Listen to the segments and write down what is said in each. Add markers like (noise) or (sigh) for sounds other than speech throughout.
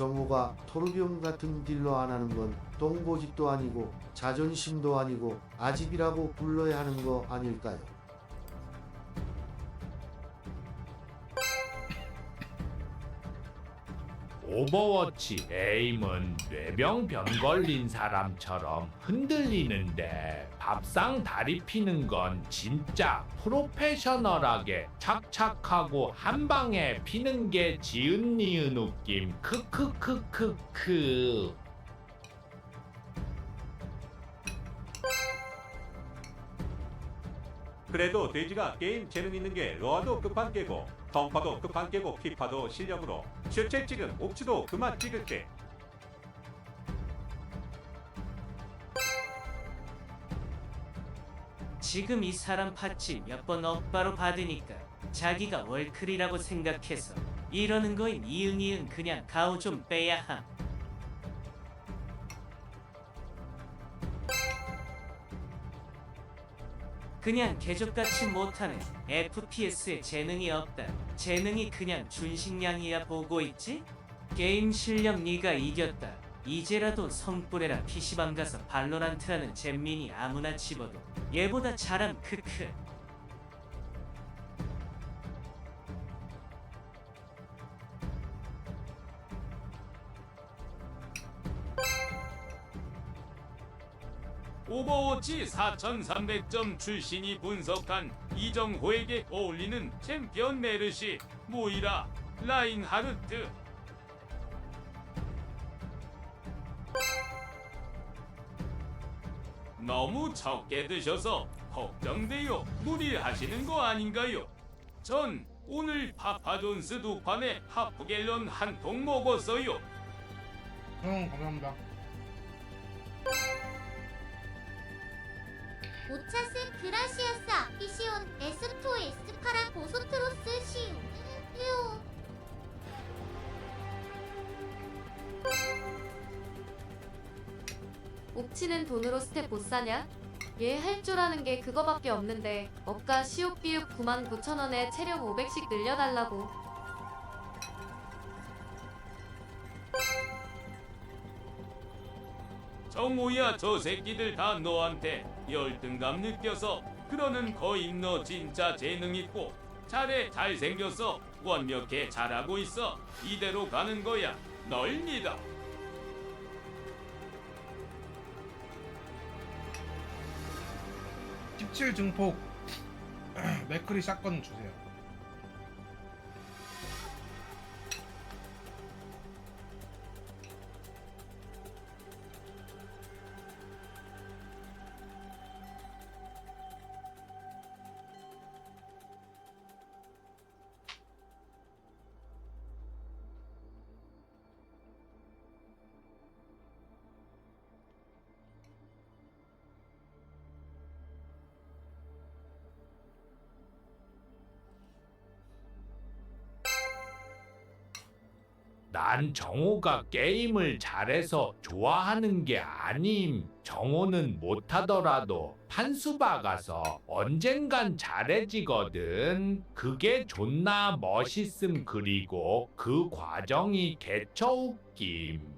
정호가 토르비온 같은 딜러 안 하는 건 똥고집도 아니고 자존심도 아니고 아집이라고 불러야 하는 거 아닐까요? 오버워치 에임은 뇌병 병 걸린 사람처럼 흔들리는데 밥상 다리 피는 건 진짜 프로페셔널하게 착착하고 한 방에 피는 게 지은 니은 웃김. 크크크크크 그래도 돼지가 게임 재능 있는 게 로아도 끝판 깨고 덩파도 끝판 깨고 피파도 실력으로 실체 찍은 옥치도 그만 찍을게 지금 이 사람 팥지 몇번 억바로 받으니까 자기가 월클이라고 생각해서 이러는 거임 이응이응 그냥 가오 좀 빼야 함. 그냥 개족같이 못하는 FPS에 재능이 없다. 재능이 그냥 준식량이야 보고 있지? 게임 실력 네가 이겼다. 이제라도 성뿌레라 PC방 가서 발로란트라는 잼민이 아무나 집어도 얘보다 잘함 크크. 오버워치 4300점 출신이 분석한 이정호에게 어울리는 챔피언 메르시 모이라 라인하르트. 너무 적게 드셔서 걱정돼요. 무리하시는 거 아닌가요? 전 오늘 파파존스 두 판에 하프갤런 한 통 먹었어요. 응 감사합니다 오차스 그라시아사 피시온 에스토 에스파라 보소트로스 시우. 유 옥치는 돈으로 스텝 못 사냐? 얘 할 줄 아는 게 그거밖에 없는데 억가 시옥비육 99,000원에 체력 500씩 늘려달라고. 정우야 저 새끼들 다 너한테 열등감 느껴서 그러는 거임 너 진짜 재능 있고 잘해 잘생겼어 완벽해 잘하고 있어. 이대로 가는 거야. 널 믿어. 17 증폭. (clears throat) 맥크리 샷건 주세요 난 정호가 게임을 잘해서 좋아하는 게 아님. 정호는 못하더라도 판수 박아서 언젠간 잘해지거든. 그게 존나 멋있음 그리고 그 과정이 개처 웃김.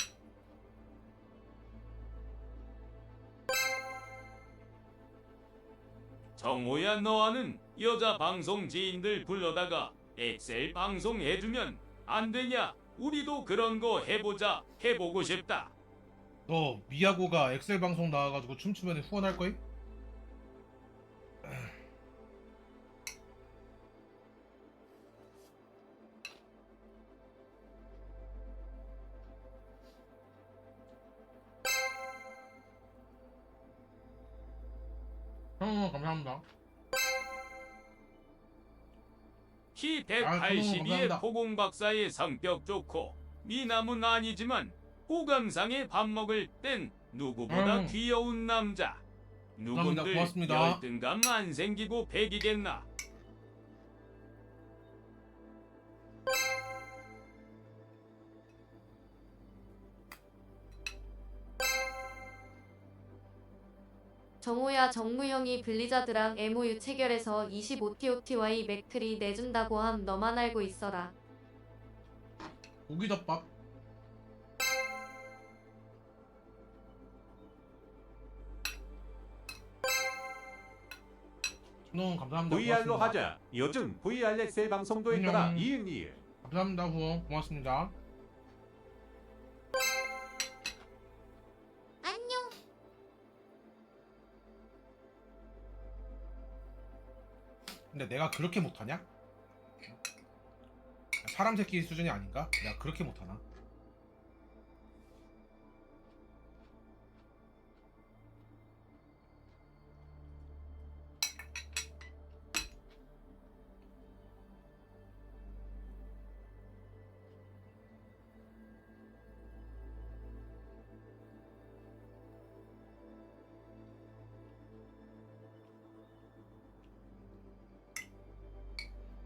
정우야 너와는 여자 방송 지인들 불러다가 엑셀 방송 해주면 안 되냐 우리도 그런 거 해보자 해보고 싶다 너 미야고가 엑셀 방송 나와가지고 춤추면 후원할 거임? 응 감사합니다 키 아, 그럼 182의 감사합니다. 포공 박사의 성격 좋고 미남은 아니지만 호감상에 밥 먹을 땐 누구보다 음. 귀여운 남자. 누군들. 열등감 안 생기고 백이겠나? 정호야 정무형이 블리자드랑 MOU 체결해서 25TOTY 맥트리 내준다고 함 너만 알고 있어라. 고기덮밥 준호 감사합니다 VR로 하자. 요즘 VRX의 방송도 있더라. 이응 이응. 감사합니다 후원 고맙습니다 근데 내가 그렇게 못하냐? 사람 새끼 수준이 아닌가? 내가 그렇게 못하나?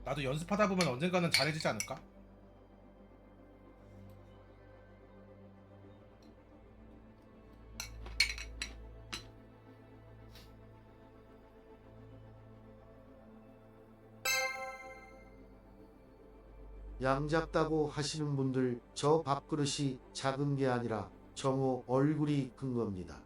나도 연습하다 보면 언젠가는 잘해지지 않을까? 양 작다고 하시는 분들 저 밥그릇이 작은 게 아니라 정호 얼굴이 큰 겁니다.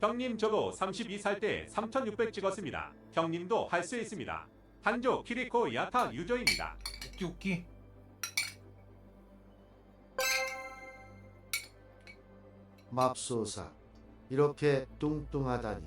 형님 저도 32살 때 3600 찍었습니다. 형님도 할 수 있습니다. 한조 키리코 야타 유저입니다. 웃기 웃기. 맙소사 이렇게 뚱뚱하다니